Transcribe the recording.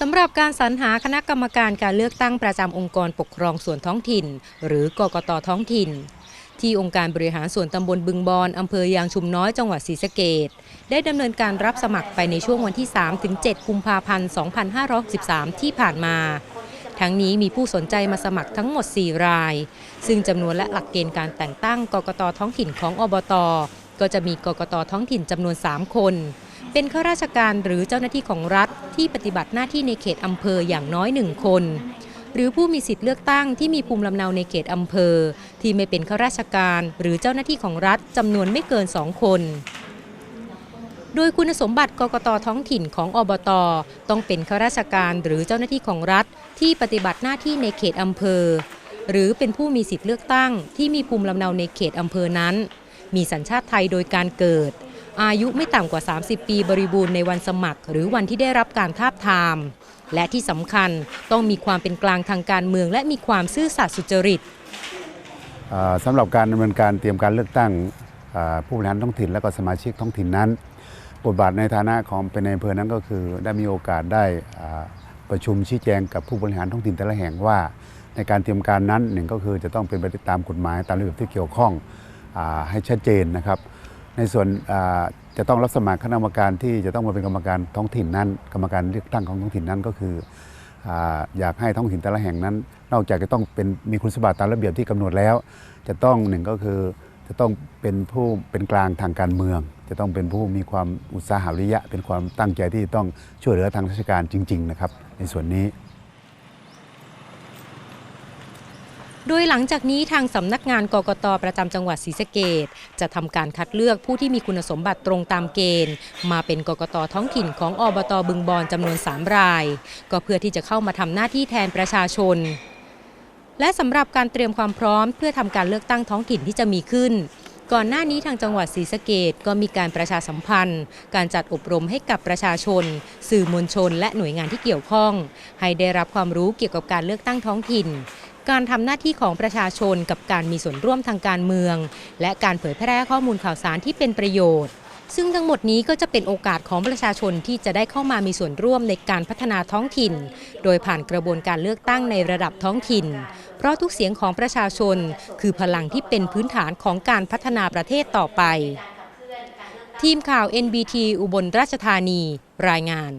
สำหรับการสรรหาคณะกรรมการการเลือกตั้งประจำองค์กรปกครองส่วนท้องถิ่น หรือกกตท้องถิ่น ที่องค์การบริหารส่วนตำบลบึงบอนอำเภอยางชุมน้อยจังหวัดศรีสะเกดได้ดำเนินการรับสมัครไปในช่วงวันที่ 3-7 กุมภาพันธ์ 2563 ที่ผ่านมา ทั้งนี้มีผู้สนใจมาสมัครทั้งหมด 4 ราย ซึ่งจำนวนและหลักเกณฑ์การแต่งตั้งกกตท้องถิ่นของอบต ก็จะมีกกตท้องถิ่นจำนวน 3 คน เป็นข้าราชการหรือเจ้าหน้าที่ของรัฐที่ปฏิบัติหน้าที่ในเขตอำเภออย่างน้อยหนึ่งคน หรือผู้มีสิทธิ์เลือกตั้งที่มีภูมิลำเนาในเขตอำเภอ ที่ไม่เป็นข้าราชการหรือเจ้าหน้าที่ของรัฐจำนวนไม่เกิน2คนโดยคุณสมบัติกกตท้องถิ่นของอบต ต้องเป็นข้าราชการหรือเจ้าหน้าที่ของรัฐที่ปฏิบัติหน้าที่ในเขตอำเภอ หรือเป็นผู้มีสิทธิ์เลือกตั้งที่มีภูมิลำเนาในเขตอำเภอนั้น มีสัญชาติไทยโดยการเกิด อายุไม่ต่ำกว่า 30 ปีบริบูรณ์ในวันสมัคร หรือวันที่ได้รับการทาบทาม และที่สำคัญต้องมีความเป็นกลางทางการเมืองและมีความซื่อสัตย์สุจริตสำหรับการดำเนินการเตรียมการเลือกตั้งผู้บริหารท้องถิ่นและก็สมาชิกท้องถิ่นนั้น บทบาทในฐานะของเป็นในอำเภอนั้นก็คือ ได้มีโอกาสได้ประชุมชี้แจงกับผู้บริหารท้องถิ่นแต่ละแห่งว่า ในการเตรียมการนั้นหนึ่งก็คือจะต้องเป็นไปตามกฎหมายตามระเบียบที่เกี่ยวข้องอให้ชัดเจนนะครับ ในส่วนจะต้องรับสมัครคณะกรรมการที่จะต้องมาเป็นกรรมการท้องถิ่นนั้น กรรมการเลือกตั้งของท้องถิ่นนั้นก็คืออยากให้ท้องถิ่นแต่ละแห่งนั้น นอกจากจะต้องเป็นมีคุณสมบัติตามระเบียบที่กำหนดแล้ว จะต้องหนึ่งก็คือจะต้องเป็นผู้เป็นกลางทางการเมือง จะต้องเป็นผู้มีความอุตสาหะริยะ เป็นความตั้งใจที่ต้องช่วยเหลือทางราชการจริง ๆ นะครับ ในส่วนนี้ โดยหลังจากนี้ทางสำนักงานกกตประจำจังหวัดศรีสะเกดจะทำการคัดเลือกผู้ที่มีคุณสมบัติตรงตามเกณฑ์ มาเป็นกกตท้องถิ่นของอบตบึงบอนจำนวน 3 ราย ก็เพื่อที่จะเข้ามาทำหน้าที่แทนประชาชน และสำหรับการเตรียมความพร้อม เพื่อทำการเลือกตั้งท้องถิ่นที่จะมีขึ้นก่อนหน้านี้ทางจังหวัดศรีสะเกดก็มีการประชาสัมพันธ์ การจัดอบรมให้กับประชาชน สื่อมวลชน และหน่วยงานที่เกี่ยวข้อง ให้ได้รับความรู้เกี่ยวกับการเลือกตั้งท้องถิ่น การทำหน้าที่ของประชาชนกับการมีส่วนร่วมทางการเมือง และการเผยแพร่ข้อมูลข่าวสารที่เป็นประโยชน์ ซึ่งทั้งหมดนี้ก็จะเป็นโอกาสของประชาชนที่จะได้เข้ามามีส่วนร่วมในการพัฒนาท้องถิ่น โดยผ่านกระบวนการเลือกตั้งในระดับท้องถิ่น เพราะทุกเสียงของประชาชน คือพลังที่เป็นพื้นฐานของการพัฒนาประเทศต่อไป ทีมข่าว NBT อุบลราชธานี รายงาน